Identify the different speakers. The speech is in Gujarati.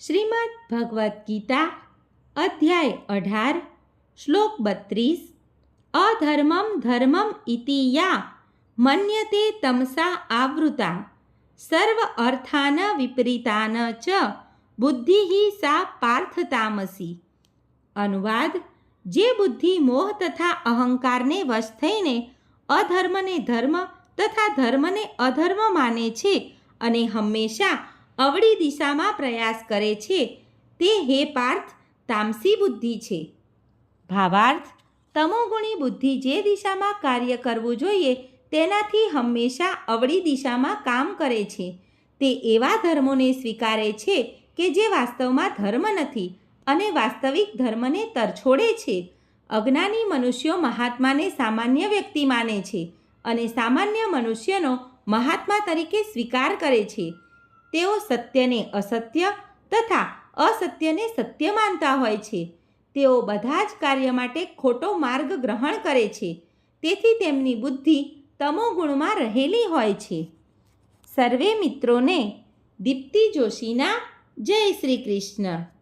Speaker 1: શ્રીમદ ભગવદ્ ગીતા, અધ્યાય અઢાર, શ્લોક બત્રીસ, અધર્મમ ધર્મમ ઇતિ યા મન્યતે તમસા આવૃતા, સર્વ અર્થાન વિપરીતાન ચ બુદ્ધિ સા પાર્થતામસી. અનુવાદ, જે બુદ્ધિ મોહ તથા અહંકારને વશ થઈને અધર્મને ધર્મ તથા ધર્મને અધર્મ માને છે અને હંમેશા અવળી દિશામાં પ્રયાસ કરે છે. તે હે પાર્થ, તામસી બુદ્ધિ છે. ભાવાર્થ તમોગુણી બુદ્ધિ જે દિશામાં કાર્ય કરવું જોઈએ, તેનાથી હંમેશા અવળી દિશામાં કામ કરે છે. તે એવા ધર્મોને સ્વીકારે છે કે જે વાસ્તવમાં ધર્મ નથી અને વાસ્તવિક ધર્મને તરછોડે છે. અજ્ઞાની મનુષ્યો મહાત્માને સામાન્ય વ્યક્તિ માને છે અને સામાન્ય મનુષ્યનો મહાત્મા તરીકે સ્વીકાર કરે છે. તેઓ સત્યને અસત્ય તથા અસત્યને સત્ય માનતા હોય છે. તેઓ બધા જ કાર્ય માટે ખોટો માર્ગ ગ્રહણ કરે છે. તેથી તેમની બુદ્ધિ તમોગુણમાં રહેલી હોય છે. સર્વે મિત્રોને દીપ્તિ જોશીના જય શ્રી કૃષ્ણ.